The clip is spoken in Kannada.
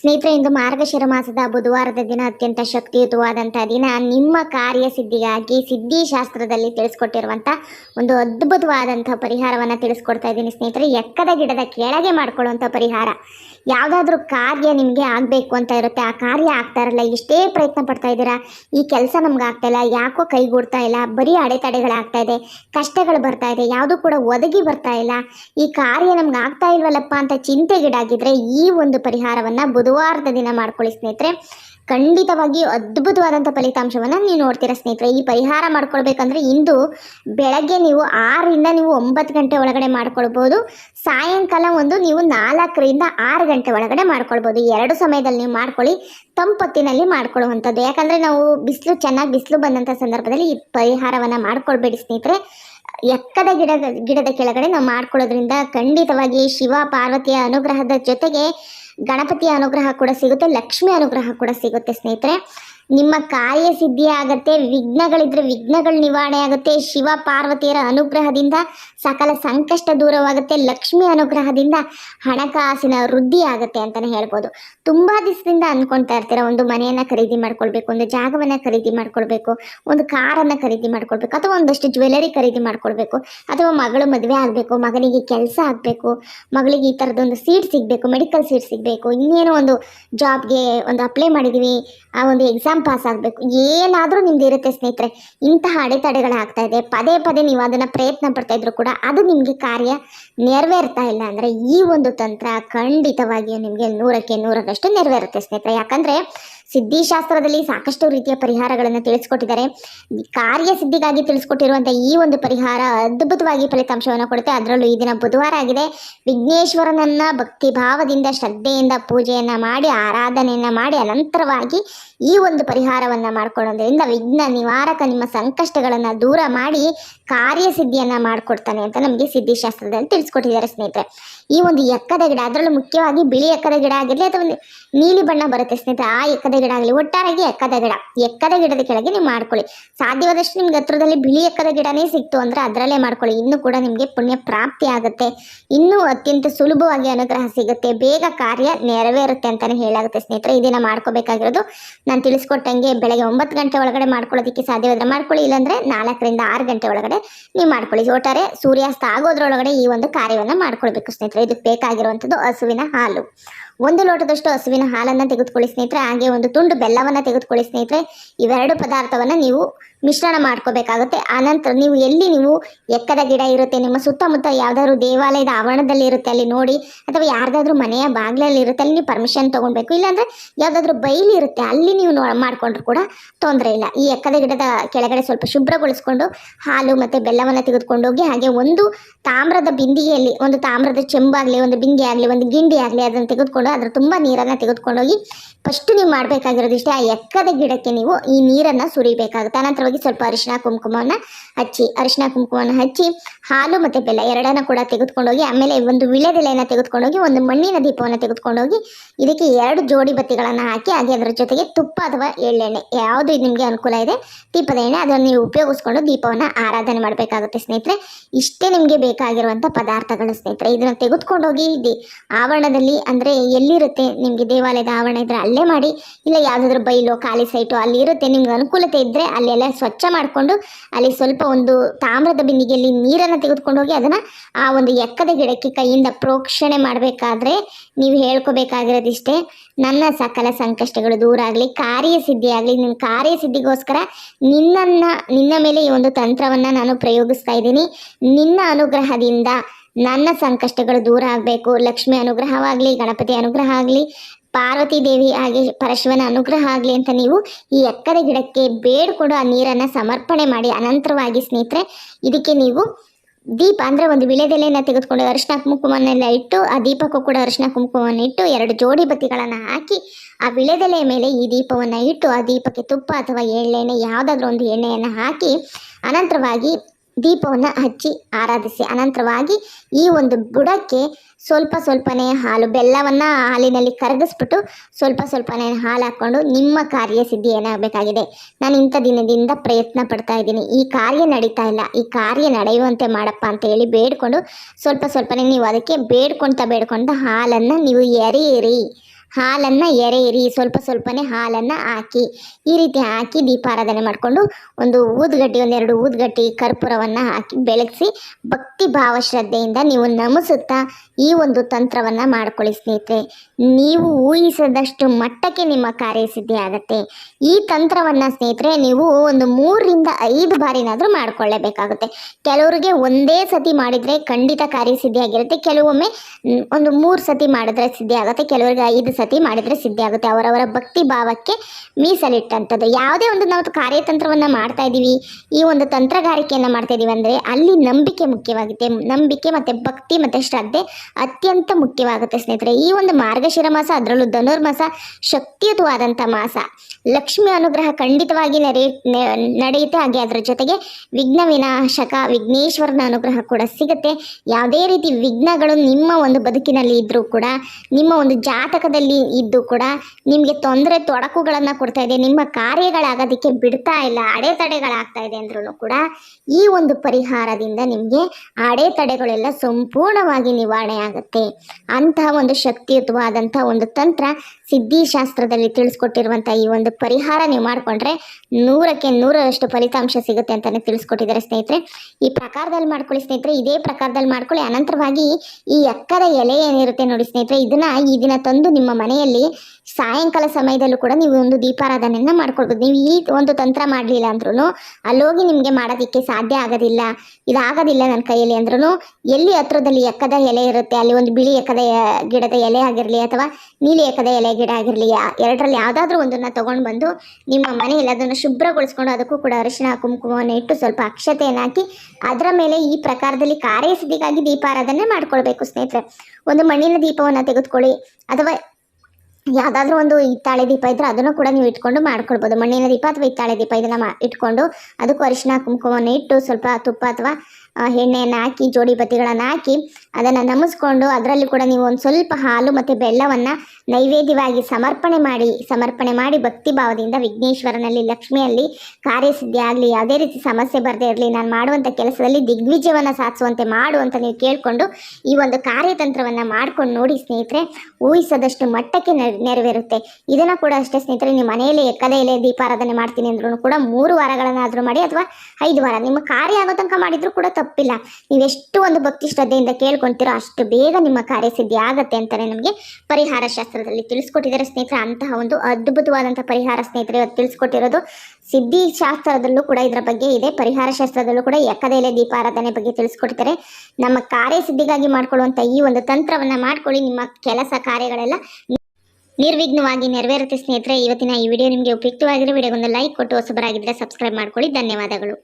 ಸ್ನೇಹಿತರೆ, ಇಂದು ಮಾರ್ಗಶಿರ ಮಾಸದ ಬುಧವಾರದ ದಿನ ಅತ್ಯಂತ ಶಕ್ತಿಯುತವಾದಂತಹ ದಿನ. ನಿಮ್ಮ ಕಾರ್ಯ ಸಿದ್ಧಿಗಾಗಿ ಸಿದ್ಧಿ ಶಾಸ್ತ್ರದಲ್ಲಿ ತಿಳಿಸ್ಕೊಟ್ಟಿರುವಂಥ ಒಂದು ಅದ್ಭುತವಾದಂತಹ ಪರಿಹಾರವನ್ನ ತಿಳಿಸ್ಕೊಡ್ತಾ ಇದ್ದೀನಿ ಸ್ನೇಹಿತರೆ. ಎಕ್ಕದ ಗಿಡದ ಕೆಳಗೆ ಮಾಡ್ಕೊಳ್ಳುವಂತಹ ಪರಿಹಾರ. ಯಾವ್ದಾದ್ರು ಕಾರ್ಯ ನಿಮಗೆ ಆಗಬೇಕು ಅಂತ ಇರುತ್ತೆ. ಆ ಕಾರ್ಯ ಆಗ್ತಾ ಇರಲ್ಲ, ಎಷ್ಟೇ ಪ್ರಯತ್ನ ಪಡ್ತಾ ಇದ್ದೀರಾ, ಈ ಕೆಲಸ ನಮ್ಗೆ ಆಗ್ತಾ ಇಲ್ಲ, ಯಾಕೋ ಕೈಗೂಡ್ತಾ ಇಲ್ಲ, ಬರೀ ಅಡೆತಡೆಗಳಾಗ್ತಾ ಇದೆ, ಕಷ್ಟಗಳು ಬರ್ತಾ ಇದೆ, ಯಾವುದು ಕೂಡ ಒದಗಿ ಬರ್ತಾ ಇಲ್ಲ, ಈ ಕಾರ್ಯ ನಮ್ಗೆ ಆಗ್ತಾ ಇಲ್ವಲ್ಲಪ್ಪ ಅಂತ ಚಿಂತೆಗೀಡಾಗಿದ್ರೆ ಈ ಒಂದು ಪರಿಹಾರವನ್ನು ಬುಧವಾರದ ದಿನ ಮಾಡ್ಕೊಳ್ಳಿ ಸ್ನೇಹಿತರೆ. ಖಂಡಿತವಾಗಿಯೂ ಅದ್ಭುತವಾದಂಥ ಫಲಿತಾಂಶವನ್ನು ನೀವು ನೋಡ್ತೀರಾ ಸ್ನೇಹಿತರೆ. ಈ ಪರಿಹಾರ ಮಾಡ್ಕೊಳ್ಬೇಕಂದ್ರೆ ಇಂದು ಬೆಳಗ್ಗೆ ನೀವು ಆರರಿಂದ ನೀವು ಒಂಬತ್ತು ಗಂಟೆ ಒಳಗಡೆ ಮಾಡ್ಕೊಳ್ಬೋದು. ಸಾಯಂಕಾಲ ಒಂದು ನೀವು ನಾಲ್ಕರಿಂದ ಆರು ಗಂಟೆ ಒಳಗಡೆ ಮಾಡ್ಕೊಳ್ಬೋದು. ಎರಡು ಸಮಯದಲ್ಲಿ ನೀವು ಮಾಡ್ಕೊಳ್ಳಿ, ತಂಪೊತ್ತಿನಲ್ಲಿ ಮಾಡ್ಕೊಳ್ಳುವಂಥದ್ದು. ಯಾಕಂದರೆ ನಾವು ಬಿಸಿಲು ಚೆನ್ನಾಗಿ ಬಿಸಿಲು ಬಂದಂಥ ಸಂದರ್ಭದಲ್ಲಿ ಈ ಪರಿಹಾರವನ್ನು ಮಾಡ್ಕೊಳ್ಬೇಡಿ ಸ್ನೇಹಿತರೆ. ಎಕ್ಕದ ಗಿಡ ಗಿಡದ ಕೆಳಗಡೆ ನಾವು ಮಾಡ್ಕೊಳ್ಳೋದ್ರಿಂದ ಖಂಡಿತವಾಗಿ ಶಿವ, ಪಾರ್ವತಿಯ ಅನುಗ್ರಹದ ಜೊತೆಗೆ ಗಣಪತಿಯ ಅನುಗ್ರಹ ಕೂಡ ಸಿಗುತ್ತೆ, ಲಕ್ಷ್ಮಿ ಅನುಗ್ರಹ ಕೂಡ ಸಿಗುತ್ತೆ ಸ್ನೇಹಿತರೆ. ನಿಮ್ಮ ಕಾರ್ಯ ಸಿದ್ಧಿ ಆಗುತ್ತೆ, ವಿಘ್ನಗಳಿದ್ರೆ ವಿಘ್ನಗಳು ನಿವಾರಣೆ ಆಗುತ್ತೆ. ಶಿವ ಪಾರ್ವತಿಯರ ಅನುಗ್ರಹದಿಂದ ಸಕಲ ಸಂಕಷ್ಟ ದೂರವಾಗುತ್ತೆ, ಲಕ್ಷ್ಮಿ ಅನುಗ್ರಹದಿಂದ ಹಣಕಾಸಿನ ವೃದ್ಧಿ ಆಗುತ್ತೆ ಅಂತಾನೆ ಹೇಳ್ಬೋದು. ತುಂಬಾ ದಿವಸದಿಂದ ಅಂದ್ಕೊಳ್ತಾ ಇರ್ತೀರ, ಒಂದು ಮನೆಯನ್ನ ಖರೀದಿ ಮಾಡ್ಕೊಳ್ಬೇಕು, ಒಂದು ಜಾಗವನ್ನ ಖರೀದಿ ಮಾಡ್ಕೊಳ್ಬೇಕು, ಒಂದು ಕಾರನ್ನ ಖರೀದಿ ಮಾಡ್ಕೊಳ್ಬೇಕು, ಅಥವಾ ಒಂದಷ್ಟು ಜ್ಯುವೆಲರಿ ಖರೀದಿ ಮಾಡ್ಕೊಳ್ಬೇಕು, ಅಥವಾ ಮಗಳು ಮದುವೆ ಆಗಬೇಕು, ಮಗನಿಗೆ ಕೆಲಸ ಆಗಬೇಕು, ಮಗಳಿಗೆ ಈ ತರದೊಂದು ಸೀಟ್ ಸಿಗಬೇಕು ಮೆಡಿಕಲ್ ಸೀಟ್ ಸಿಗಬೇಕು ಇನ್ನೇನೋ ಒಂದು ಜಾಬ್ಗೆ ಒಂದು ಅಪ್ಲೈ ಮಾಡಿದ್ದೀವಿ ಆ ಒಂದು ಎಕ್ಸಾಮ್ ಪಾಸ್ ಆಗಬೇಕು. ಏನಾದರೂ ನಿಮ್ದು ಇರುತ್ತೆ ಸ್ನೇಹಿತರೆ. ಇಂತಹ ಅಡೆತಡೆಗಳಾಗ್ತಾ ಇದೆ. ಪದೇ ಪದೇ ನೀವು ಅದನ್ನು ಪ್ರಯತ್ನ ಪಡ್ತಾ ಇದ್ರು ಕೂಡ ಅದು ನಿಮಗೆ ಕಾರ್ಯ ನೆರವೇರ್ತಾ ಇಲ್ಲ ಅಂದರೆ ಈ ಒಂದು ತಂತ್ರ ಖಂಡಿತವಾಗಿಯೂ ನಿಮಗೆ ನೂರಕ್ಕೆ ನೂರರಷ್ಟು ನೆರವೇರುತ್ತೆ ಸ್ನೇಹಿತರೆ. ಯಾಕಂದರೆ ಸಿದ್ಧಿಶಾಸ್ತ್ರದಲ್ಲಿ ಸಾಕಷ್ಟು ರೀತಿಯ ಪರಿಹಾರಗಳನ್ನು ತಿಳಿಸ್ಕೊಟ್ಟಿದ್ದಾರೆ. ಕಾರ್ಯ ಸಿದ್ಧಿಗಾಗಿ ತಿಳಿಸ್ಕೊಟ್ಟಿರುವಂಥ ಈ ಒಂದು ಪರಿಹಾರ ಅದ್ಭುತವಾಗಿ ಫಲಿತಾಂಶವನ್ನು ಕೊಡುತ್ತೆ. ಅದರಲ್ಲೂ ಈ ದಿನ ಬುಧವಾರ ಆಗಿದೆ. ವಿಘ್ನೇಶ್ವರನನ್ನ ಭಕ್ತಿ ಭಾವದಿಂದ ಶ್ರದ್ಧೆಯಿಂದ ಪೂಜೆಯನ್ನು ಮಾಡಿ, ಆರಾಧನೆಯನ್ನು ಮಾಡಿ, ಅನಂತರವಾಗಿ ಈ ಒಂದು ಪರಿಹಾರವನ್ನು ಮಾಡಿಕೊಳ್ಳೋದ್ರಿಂದ ವಿಘ್ನ ನಿವಾರಕ ನಿಮ್ಮ ಸಂಕಷ್ಟಗಳನ್ನು ದೂರ ಮಾಡಿ ಕಾರ್ಯಸಿದ್ಧಿಯನ್ನು ಮಾಡಿಕೊಡ್ತಾನೆ ಅಂತ ನಮಗೆ ಸಿದ್ಧಿಶಾಸ್ತ್ರದಲ್ಲಿ ತಿಳಿಸ್ಕೊಟ್ಟಿದ್ದಾರೆ ಸ್ನೇಹಿತರೆ. ಈ ಒಂದು ಎಕ್ಕದ ಗಿಡ, ಅದರಲ್ಲೂ ಮುಖ್ಯವಾಗಿ ಬಿಳಿ ಎಕ್ಕದ ಗಿಡ ಆಗಿರಲಿ ಅಥವಾ ನೀಲಿ ಬಣ್ಣ ಬರುತ್ತೆ ಸ್ನೇಹಿತರೆ, ಆ ಎಕ್ಕದ ಗಿಡ ಆಗಲಿ ಒಟ್ಟಾರೆಗೆ ಎಕ್ಕದ ಗಿಡ. ಎಕ್ಕದ ಗಿಡದ ಕೆಳಗೆ ನೀವು ಮಾಡ್ಕೊಳ್ಳಿ. ಸಾಧ್ಯವಾದಷ್ಟು ನಿಮ್ಗೆ ಹತ್ರದಲ್ಲಿ ಬಿಳಿ ಎಕ್ಕದ ಗಿಡನೇ ಸಿಕ್ತು ಅಂದರೆ ಅದರಲ್ಲೇ ಮಾಡ್ಕೊಳ್ಳಿ. ಇನ್ನೂ ಕೂಡ ನಿಮಗೆ ಪುಣ್ಯ ಪ್ರಾಪ್ತಿ ಆಗುತ್ತೆ. ಇನ್ನೂ ಅತ್ಯಂತ ಸುಲಭವಾಗಿ ಅನುಗ್ರಹ ಸಿಗುತ್ತೆ. ಬೇಗ ಕಾರ್ಯ ನೆರವೇರುತ್ತೆ ಅಂತಲೇ ಹೇಳಾಗುತ್ತೆ ಸ್ನೇಹಿತರೆ. ಇದನ್ನು ದಿನ ಮಾಡ್ಕೋಬೇಕಾಗಿರೋದು ನಾನು ತಿಳಿಸ್ಕೊಟ್ಟಂಗೆ ಬೆಳಗ್ಗೆ ಒಂಬತ್ತು ಗಂಟೆ ಒಳಗಡೆ ಮಾಡ್ಕೊಳ್ಳೋದಕ್ಕೆ ಸಾಧ್ಯವಾದರೆ ಮಾಡ್ಕೊಳ್ಳಿ, ಇಲ್ಲಾಂದರೆ ನಾಲ್ಕರಿಂದ ಆರು ಗಂಟೆ ಒಳಗಡೆ ನೀವು ಮಾಡ್ಕೊಳ್ಳಿ. ಒಟ್ಟಾರೆ ಸೂರ್ಯಾಸ್ತ ಆಗೋದ್ರೊಳಗಡೆ ಈ ಒಂದು ಕಾರ್ಯವನ್ನು ಮಾಡ್ಕೊಳ್ಬೇಕು ಸ್ನೇಹಿತರೆ. ಇದಕ್ಕೆ ಬೇಕಾಗಿರುವಂಥದ್ದು ಹಸುವಿನ ಹಾಲು. ಒಂದು ಲೋಟದಷ್ಟು ಹಸುವಿನ ಹಾಲನ್ನು ತೆಗೆದುಕೊಳ್ಳಿ ಸ್ನೇಹಿತರೆ, ಹಾಗೆ ಒಂದು ತುಂಡು ಬೆಲ್ಲವನ್ನು ತೆಗೆದುಕೊಳ್ಳಿ ಸ್ನೇಹಿತರೆ. ಇವೆರಡು ಪದಾರ್ಥವನ್ನು ನೀವು ಮಿಶ್ರಣ ಮಾಡ್ಕೋಬೇಕಾಗುತ್ತೆ. ಆನಂತರ ನೀವು ಎಲ್ಲಿ ನೀವು ಎಕ್ಕದ ಗಿಡ ಇರುತ್ತೆ, ನಿಮ್ಮ ಸುತ್ತಮುತ್ತ ಯಾವುದಾದ್ರು ದೇವಾಲಯದ ಆವರಣದಲ್ಲಿ ಇರುತ್ತೆ, ಅಲ್ಲಿ ನೋಡಿ, ಅಥವಾ ಯಾರ್ದಾದ್ರೂ ಮನೆಯ ಬಾಗಿಲಲ್ಲಿ ಇರುತ್ತೆ, ಅಲ್ಲಿ ನೀವು ಪರ್ಮಿಷನ್ ತೊಗೊಳ್ಬೇಕು. ಇಲ್ಲಾಂದರೆ ಯಾವುದಾದ್ರೂ ಬೈಲಿ ಇರುತ್ತೆ, ಅಲ್ಲಿ ನೀವು ನೋ, ಮಾಡಿಕೊಂಡ್ರು ಕೂಡ ತೊಂದರೆ ಇಲ್ಲ. ಈ ಎಕ್ಕದ ಗಿಡದ ಕೆಳಗಡೆ ಸ್ವಲ್ಪ ಶುಭ್ರಗೊಳಿಸ್ಕೊಂಡು ಹಾಲು ಮತ್ತು ಬೆಲ್ಲವನ್ನು ತೆಗೆದುಕೊಂಡು ಹೋಗಿ, ಹಾಗೆ ಒಂದು ತಾಮ್ರದ ಬಿಂದಿಗೆಯಲ್ಲಿ, ಒಂದು ತಾಮ್ರದ ಚೆಂಬಾಗಲಿ, ಒಂದು ಬಿಂದಿಗೆ ಆಗಲಿ ಒಂದು ಗಿಂಡಿ ಆಗಲಿ, ಅದನ್ನು ತೆಗೆದುಕೊಂಡು ಅದ್ರ ತುಂಬ ನೀರನ್ನು ತೆಗೆದುಕೊಂಡೋಗಿ ಫಸ್ಟ್ ನೀವು ಮಾಡಬೇಕಾಗಿರೋದು ಇಷ್ಟೇ, ಆ ಎಕ್ಕದ ಗಿಡಕ್ಕೆ ನೀವು ಈ ನೀರನ್ನು ಸುರಿಬೇಕಾಗುತ್ತೆ. ಅನಂತರವಾಗಿ ಸ್ವಲ್ಪ ಅರಿಶಿನ ಕುಂಕುಮವನ್ನು ಹಚ್ಚಿ ಅರಿಶಿನ ಕುಂಕುಮವನ್ನು ಹಚ್ಚಿ, ಹಾಲು ಮತ್ತು ಬೆಲ್ಲ ಎರಡನ್ನು ಕೂಡ ತೆಗೆದುಕೊಂಡೋಗಿ, ಆಮೇಲೆ ಒಂದು ವಿಳೆದೆಲೆಯನ್ನು ತೆಗೆದುಕೊಂಡೋಗಿ, ಒಂದು ಮಣ್ಣಿನ ದೀಪವನ್ನು ತೆಗೆದುಕೊಂಡೋಗಿ, ಇದಕ್ಕೆ ಎರಡು ಜೋಡಿ ಬತ್ತಿಗಳನ್ನು ಹಾಕಿ, ಹಾಗೆ ಅದರ ಜೊತೆಗೆ ತುಪ್ಪ ಅಥವಾ ಎಳ್ಳೆಣ್ಣೆ, ಯಾವುದು ನಿಮಗೆ ಅನುಕೂಲ ಇದೆ, ದೀಪದ ಎಣ್ಣೆ, ಅದನ್ನು ನೀವು ಉಪಯೋಗಿಸ್ಕೊಂಡು ದೀಪವನ್ನು ಆರಾಧನೆ ಮಾಡಬೇಕಾಗುತ್ತೆ ಸ್ನೇಹಿತರೆ. ಇಷ್ಟೇ ನಿಮಗೆ ಬೇಕಾಗಿರುವಂಥ ಪದಾರ್ಥಗಳು ಸ್ನೇಹಿತರೆ. ಇದನ್ನು ತೆಗೆದುಕೊಂಡೋಗಿ ಆವರಣದಲ್ಲಿ ಅಂದರೆ ಎಲ್ಲಿರುತ್ತೆ? ನಿಮಗೆ ದೇವಾಲಯದ ಆವರಣ ಇದ್ದರೆ ಅಲ್ಲೇ ಮಾಡಿ. ಇಲ್ಲ ಯಾವುದಾದ್ರೂ ಬೈಲು, ಖಾಲಿ ಸೈಟು, ಅಲ್ಲಿ ಇರುತ್ತೆ. ನಿಮ್ಗೆ ಅನುಕೂಲತೆ ಇದ್ದರೆ ಅಲ್ಲೆಲ್ಲ ಸ್ವಚ್ಛ ಮಾಡಿಕೊಂಡು ಅಲ್ಲಿ ಸ್ವಲ್ಪ ಒಂದು ತಾಮ್ರದ ಬಿಂದಿಗೆಯಲ್ಲಿ ನೀರನ್ನು ತೆಗೆದುಕೊಂಡು ಹೋಗಿ ಅದನ್ನು ಆ ಒಂದು ಎಕ್ಕದ ಗಿಡಕ್ಕೆ ಕೈಯಿಂದ ಪ್ರೋಕ್ಷಣೆ ಮಾಡಬೇಕಾದ್ರೆ ನೀವು ಹೇಳ್ಕೋಬೇಕಾಗಿರೋದಿಷ್ಟೇ. ನನ್ನ ಸಕಲ ಸಂಕಷ್ಟಗಳು ದೂರ ಆಗಲಿ ಕಾರ್ಯಸಿದ್ಧಿ ಆಗಲಿ ನಿನ್ನ ಕಾರ್ಯಸಿದ್ಧಿಗೋಸ್ಕರ ನಿನ್ನನ್ನು, ನಿನ್ನ ಮೇಲೆ ಈ ಒಂದು ತಂತ್ರವನ್ನು ನಾನು ಪ್ರಯೋಗಿಸ್ತಾ ಇದ್ದೀನಿ. ನಿನ್ನ ಅನುಗ್ರಹದಿಂದ ನನ್ನ ಸಂಕಷ್ಟಗಳು ದೂರ ಆಗಬೇಕು. ಲಕ್ಷ್ಮಿ ಅನುಗ್ರಹವಾಗಲಿ, ಗಣಪತಿ ಅನುಗ್ರಹ ಆಗಲಿ, ಪಾರ್ವತಿ ದೇವಿ ಹಾಗೆ ಪರಶಿವನ ಅನುಗ್ರಹ ಆಗಲಿ ಅಂತ ನೀವು ಈ ಎಕ್ಕದ ಗಿಡಕ್ಕೆ ಬೇಡ್ಕೊಂಡು ಆ ನೀರನ್ನು ಸಮರ್ಪಣೆ ಮಾಡಿ ಅನಂತರವಾಗಿ ಸ್ನೇಹಿತರೆ, ಇದಕ್ಕೆ ನೀವು ದೀಪ ಅಂದರೆ ಒಂದು ವಿಳೆದೆಲೆಯನ್ನು ತೆಗೆದುಕೊಂಡು ಅರಿಶಿನ ಕುಂಕುಮನೆಲ್ಲ ಇಟ್ಟು, ಆ ದೀಪಕ್ಕೂ ಕೂಡ ಅರಿಶಿನ ಕುಂಕುಮವನ್ನು ಇಟ್ಟು, ಎರಡು ಜೋಡಿ ಬತ್ತಿಗಳನ್ನು ಹಾಕಿ, ಆ ವಿಳೆದೆಲೆಯ ಮೇಲೆ ಈ ದೀಪವನ್ನು ಇಟ್ಟು, ಆ ದೀಪಕ್ಕೆ ತುಪ್ಪ ಅಥವಾ ಎಳ್ಳೆಣ್ಣೆ, ಯಾವುದಾದ್ರೂ ಒಂದು ಎಣ್ಣೆಯನ್ನು ಹಾಕಿ, ಅನಂತರವಾಗಿ ದೀಪವನ್ನು ಹಚ್ಚಿ ಆರಾಧಿಸಿ. ಅನಂತರವಾಗಿ ಈ ಒಂದು ಬುಡಕ್ಕೆ ಸ್ವಲ್ಪ ಸ್ವಲ್ಪನೇ ಹಾಲು, ಬೆಲ್ಲವನ್ನು ಹಾಲಿನಲ್ಲಿ ಕರಗಿಸ್ಬಿಟ್ಟು ಸ್ವಲ್ಪ ಸ್ವಲ್ಪನೇ ಹಾಲು ಹಾಕ್ಕೊಂಡು ನಿಮ್ಮ ಕಾರ್ಯ ಸಿದ್ಧಿ ಏನಾಗಬೇಕಾಗಿದೆ? ನಾನು ಇಂಥ ದಿನದಿಂದ ಪ್ರಯತ್ನ ಪಡ್ತಾ ಇದ್ದೀನಿ. ಈ ಕಾರ್ಯ ನಡೀತಾ ಇಲ್ಲ. ಈ ಕಾರ್ಯ ನಡೆಯುವಂತೆ ಮಾಡಪ್ಪ ಅಂತ ಹೇಳಿ ಬೇಡ್ಕೊಂಡು ಸ್ವಲ್ಪ ಸ್ವಲ್ಪನೇ ನೀವು ಅದಕ್ಕೆ ಬೇಡ್ಕೊಳ್ತಾ ಬೇಡ್ಕೊಳ್ತಾ ಹಾಲನ್ನು ನೀವು ಎರೀರಿ ಹಾಲನ್ನು ಎರೆಯಿರಿ, ಸ್ವಲ್ಪ ಸ್ವಲ್ಪನೇ ಹಾಲನ್ನು ಹಾಕಿ. ಈ ರೀತಿ ಹಾಕಿ ದೀಪಾರಾಧನೆ ಮಾಡಿಕೊಂಡು ಒಂದು ಊದ್ಗಡ್ಡಿ, ಒಂದೆರಡು ಊದ್ಗಡ್ಡಿ ಕರ್ಪೂರವನ್ನು ಹಾಕಿ ಬೆಳಗಿಸಿ ಭಕ್ತಿ ಭಾವ ಶ್ರದ್ಧೆಯಿಂದ ನೀವು ನಮಿಸುತ್ತಾ ಈ ಒಂದು ತಂತ್ರವನ್ನು ಮಾಡ್ಕೊಳ್ಳಿ ಸ್ನೇಹಿತರೆ. ನೀವು ಊಹಿಸದಷ್ಟು ಮಟ್ಟಕ್ಕೆ ನಿಮ್ಮ ಕಾರ್ಯಸಿದ್ಧಿ ಆಗುತ್ತೆ. ಈ ತಂತ್ರವನ್ನು ಸ್ನೇಹಿತರೆ ನೀವು ಒಂದು ಮೂರರಿಂದ ಐದು ಬಾರಿನಾದರೂ ಮಾಡ್ಕೊಳ್ಳೇಬೇಕಾಗುತ್ತೆ. ಕೆಲವರಿಗೆ ಒಂದೇ ಸತಿ ಮಾಡಿದರೆ ಖಂಡಿತ ಕಾರ್ಯಸಿದ್ಧಿ ಆಗಿರುತ್ತೆ. ಕೆಲವೊಮ್ಮೆ ಒಂದು ಮೂರು ಸತಿ ಮಾಡಿದ್ರೆ ಸಿದ್ಧಿ ಆಗುತ್ತೆ. ಕೆಲವರಿಗೆ ಐದು ಸತಿ ಮಾಡಿದರೆ ಸಿದ್ಧಿ ಆಗುತ್ತೆ. ಅವರವರ ಭಕ್ತಿ ಭಾವಕ್ಕೆ ಮೀಸಲಿಟ್ಟಂಥದ್ದು. ಯಾವುದೇ ಒಂದು ನಾವು ಕಾರ್ಯತಂತ್ರವನ್ನು ಮಾಡ್ತಾ ಇದ್ದೀವಿ, ಈ ಒಂದು ತಂತ್ರಗಾರಿಕೆಯನ್ನು ಮಾಡ್ತಾ ಇದ್ದೀವಿ ಅಂದರೆ ಅಲ್ಲಿ ನಂಬಿಕೆ ಮುಖ್ಯವಾಗುತ್ತೆ. ನಂಬಿಕೆ ಮತ್ತು ಭಕ್ತಿ ಮತ್ತು ಶ್ರದ್ಧೆ ಅತ್ಯಂತ ಮುಖ್ಯವಾಗುತ್ತೆ ಸ್ನೇಹಿತರೆ. ಈ ಒಂದು ಮಾರ್ಗಶಿರ ಮಾಸ, ಅದರಲ್ಲೂ ಧನುರ್ಮಾಸ, ಶಕ್ತಿಯುತವಾದಂಥ ಮಾಸ. ಲಕ್ಷ್ಮಿ ಅನುಗ್ರಹ ಖಂಡಿತವಾಗಿ ನೆರೆ ನಡೆಯುತ್ತೆ. ಹಾಗೆ ಅದರ ಜೊತೆಗೆ ವಿಘ್ನ ವಿನಾಶಕ ವಿಘ್ನೇಶ್ವರನ ಅನುಗ್ರಹ ಕೂಡ ಸಿಗುತ್ತೆ. ಯಾವುದೇ ರೀತಿ ವಿಘ್ನಗಳು ನಿಮ್ಮ ಒಂದು ಬದುಕಿನಲ್ಲಿ ಇದ್ದರೂ ಕೂಡ, ನಿಮ್ಮ ಒಂದು ಜಾತಕದಲ್ಲಿ ಇದ್ದು ಕೂಡ ನಿಮಗೆ ತೊಂದರೆ ತೊಡಕುಗಳನ್ನು ಕೊಡ್ತಾ ಇದೆ, ನಿಮ್ಮ ಕಾರ್ಯಗಳಾಗೋದಕ್ಕೆ ಬಿಡ್ತಾ ಇಲ್ಲ, ಅಡೆತಡೆಗಳಾಗ್ತಾ ಇದೆ ಅಂದ್ರೂ ಕೂಡ ಈ ಒಂದು ಪರಿಹಾರದಿಂದ ನಿಮಗೆ ಅಡೆತಡೆಗಳೆಲ್ಲ ಸಂಪೂರ್ಣವಾಗಿ ನಿವಾರಣೆ ಆಗುತ್ತೆ. ಅಂತಹ ಒಂದು ಶಕ್ತಿಯುತವಾದಂಥ ಒಂದು ತಂತ್ರ ಸಿದ್ಧಿಶಾಸ್ತ್ರದಲ್ಲಿ ತಿಳಿಸ್ಕೊಟ್ಟಿರುವಂಥ ಈ ಒಂದು ಪರಿಹಾರ ನೀವು ಮಾಡಿಕೊಂಡ್ರೆ ನೂರಕ್ಕೆ ನೂರರಷ್ಟು ಫಲಿತಾಂಶ ಸಿಗುತ್ತೆ ಅಂತಲೇ ತಿಳಿಸ್ಕೊಟ್ಟಿದ್ದಾರೆ ಸ್ನೇಹಿತರೆ. ಈ ಪ್ರಕಾರದಲ್ಲಿ ಮಾಡ್ಕೊಳ್ಳಿ ಸ್ನೇಹಿತರೆ, ಇದೇ ಪ್ರಕಾರದಲ್ಲಿ ಮಾಡ್ಕೊಳ್ಳಿ. ಅನಂತರವಾಗಿ ಈ ಎಕ್ಕದ ಎಲೆ ಏನಿರುತ್ತೆ ನೋಡಿ ಸ್ನೇಹಿತರೆ, ಇದನ್ನ ಈ ದಿನ ತಂದು ನಿಮ್ಮ ಮನೆಯಲ್ಲಿ ಸಾಯಂಕಾಲ ಸಮಯದಲ್ಲೂ ಕೂಡ ನೀವು ಒಂದು ದೀಪಾರಾಧನೆಯನ್ನು ಮಾಡ್ಕೊಳ್ಬೋದು. ನೀವು ಈ ಒಂದು ತಂತ್ರ ಮಾಡಲಿಲ್ಲ ಅಂದ್ರೂ ಅಲ್ಲೋಗಿ ನಿಮಗೆ ಮಾಡೋದಕ್ಕೆ ಸಾಧ್ಯ ಆಗೋದಿಲ್ಲ, ಇದಾಗೋದಿಲ್ಲ ನನ್ನ ಕೈಯಲ್ಲಿ ಅಂದ್ರೂ ಎಲ್ಲಿ ಹತ್ರದಲ್ಲಿ ಎಕ್ಕದ ಎಲೆ ಇರುತ್ತೆ, ಅಲ್ಲಿ ಒಂದು ಬಿಳಿ ಎಕ್ಕದ ಗಿಡದ ಎಲೆ ಆಗಿರಲಿ ಅಥವಾ ನೀಲಿ ಎಕ್ಕದ ಎಲೆ ಗಿಡ ಆಗಿರಲಿ ಎರಡರಲ್ಲಿ ಯಾವುದಾದ್ರೂ ಒಂದನ್ನು ತೊಗೊಂಡು ಬಂದು ನಿಮ್ಮ ಮನೆಯಲ್ಲಿ ಅದನ್ನು ಶುಭ್ರಗೊಳಿಸ್ಕೊಂಡು ಅದಕ್ಕೂ ಕೂಡ ಅರಿಶಿನ ಕುಂಕುಮವನ್ನು ಇಟ್ಟು ಸ್ವಲ್ಪ ಅಕ್ಷತೆಯನ್ನು ಹಾಕಿ ಅದರ ಮೇಲೆ ಈ ಪ್ರಕಾರದಲ್ಲಿ ಕಾರ್ಯಸಿದ್ಧಿಗಾಗಿ ದೀಪಾರಾಧನೆ ಮಾಡ್ಕೊಳ್ಬೇಕು ಸ್ನೇಹಿತರೆ. ಒಂದು ಮಣ್ಣಿನ ದೀಪವನ್ನು ತೆಗೆದುಕೊಳ್ಳಿ ಅಥವಾ ಯಾವುದಾದ್ರೂ ಒಂದು ಹಿತ್ತಾಳೆ ದೀಪ ಇದ್ರೆ ಅದನ್ನು ಕೂಡ ನೀವು ಇಟ್ಕೊಂಡು ಮಾಡ್ಕೊಳ್ಬೋದು. ಮಣ್ಣಿನ ದೀಪ ಅಥವಾ ಹಿತ್ತಾಳೆ ದೀಪ ಇದನ್ನು ಇಟ್ಕೊಂಡು ಅದಕ್ಕೂ ಅರಿಶಿನ, ಕುಂಕುಮವನ್ನು ಇಟ್ಟು ಸ್ವಲ್ಪ ತುಪ್ಪ ಅಥವಾ ಎಣ್ಣೆಯನ್ನು ಹಾಕಿ, ಜೋಡಿ ಬತ್ತಿಗಳನ್ನು ಹಾಕಿ ಅದನ್ನು ನಮಿಸ್ಕೊಂಡು ಅದರಲ್ಲಿ ಕೂಡ ನೀವು ಒಂದು ಸ್ವಲ್ಪ ಹಾಲು ಮತ್ತು ಬೆಲ್ಲವನ್ನು ನೈವೇದ್ಯವಾಗಿ ಸಮರ್ಪಣೆ ಮಾಡಿ ಸಮರ್ಪಣೆ ಮಾಡಿ ಭಕ್ತಿ ಭಾವದಿಂದ ವಿಘ್ನೇಶ್ವರನಲ್ಲಿ, ಲಕ್ಷ್ಮಿಯಲ್ಲಿ ಕಾರ್ಯಸಿದ್ಧಿ ಆಗಲಿ, ಯಾವುದೇ ರೀತಿ ಸಮಸ್ಯೆ ಬರದೇ ಇರಲಿ, ನಾನು ಮಾಡುವಂಥ ಕೆಲಸದಲ್ಲಿ ದಿಗ್ವಿಜಯವನ್ನು ಸಾಧಿಸುವಂತೆ ಮಾಡು ಅಂತ ನೀವು ಕೇಳಿಕೊಂಡು ಈ ಒಂದು ಕಾರ್ಯತಂತ್ರವನ್ನು ಮಾಡ್ಕೊಂಡು ನೋಡಿ ಸ್ನೇಹಿತರೆ, ಊಹಿಸದಷ್ಟು ಮಟ್ಟಕ್ಕೆ ನೆರವೇರುತ್ತೆ. ಇದನ್ನು ಕೂಡ ಅಷ್ಟೇ ಸ್ನೇಹಿತರೆ, ನಿಮ್ಮ ಮನೆಯಲ್ಲಿ ಎಕ್ಕದೇ ಎಲೆ ದೀಪಾರಾಧನೆ ಮಾಡ್ತೀನಿ ಅಂದ್ರೂ ಕೂಡ ಮೂರು ವಾರಗಳನ್ನಾದರೂ ಮಾಡಿ ಅಥವಾ ಐದು ವಾರ. ನಿಮ್ಮ ಕಾರ್ಯ ಆಗೋ ತನಕ ಮಾಡಿದರೂ ಕೂಡ ತಪ್ಪಿಲ್ಲ. ನೀವೆಷ್ಟು ಒಂದು ಭಕ್ತಿ ಶ್ರದ್ಧೆಯಿಂದ ಕೇಳ್ಕೊಂತೀರೋ ಅಷ್ಟು ಬೇಗ ನಿಮ್ಮ ಕಾರ್ಯಸಿದ್ಧಿ ಆಗತ್ತೆ ಅಂತಲೇ ನಮಗೆ ಪರಿಹಾರ ಶಾಸ್ತ್ರದಲ್ಲಿ ತಿಳಿಸ್ಕೊಟ್ಟಿದ್ದಾರೆ ಸ್ನೇಹಿತರೆ. ಅಂತಹ ಒಂದು ಅದ್ಭುತವಾದಂಥ ಪರಿಹಾರ ಸ್ನೇಹಿತರೆ ಇವತ್ತು ತಿಳಿಸ್ಕೊಟ್ಟಿರೋದು. ಸಿದ್ಧಿ ಶಾಸ್ತ್ರದಲ್ಲೂ ಕೂಡ ಇದರ ಬಗ್ಗೆ ಇದೆ. ಪರಿಹಾರ ಶಾಸ್ತ್ರದಲ್ಲೂ ಕೂಡ ಎಕ್ಕದ ಎಲೆ ದೀಪಾರಾಧನೆ ಬಗ್ಗೆ ತಿಳಿಸ್ಕೊಡ್ತಾರೆ ನಮ್ಮ ಕಾರ್ಯಸಿದ್ಧಿಗಾಗಿ ಮಾಡ್ಕೊಳ್ಳುವಂಥ ಈ ಒಂದು ತಂತ್ರವನ್ನು ಮಾಡ್ಕೊಳ್ಳಿ. ನಿಮ್ಮ ಕೆಲಸ ಕಾರ್ಯಗಳೆಲ್ಲ ನಿರ್ವಿಘ್ನವಾಗಿ ನೆರವೇರುತ್ತೆ ಸ್ನೇಹಿತರೆ. ಇವತ್ತಿನ ಈ ವಿಡಿಯೋ ನಿಮಗೆ ಉಪಯುಕ್ತವಾಗಿರೋ ವಿಡಿಯೋಗೊಂದು ಲೈಕ್ ಕೊಟ್ಟು ಹೊಸಬರಾಗಿದ್ದರೆ ಸಬ್ಸ್ಕ್ರೈಬ್ ಮಾಡ್ಕೊಳ್ಳಿ. ಧನ್ಯವಾದಗಳು.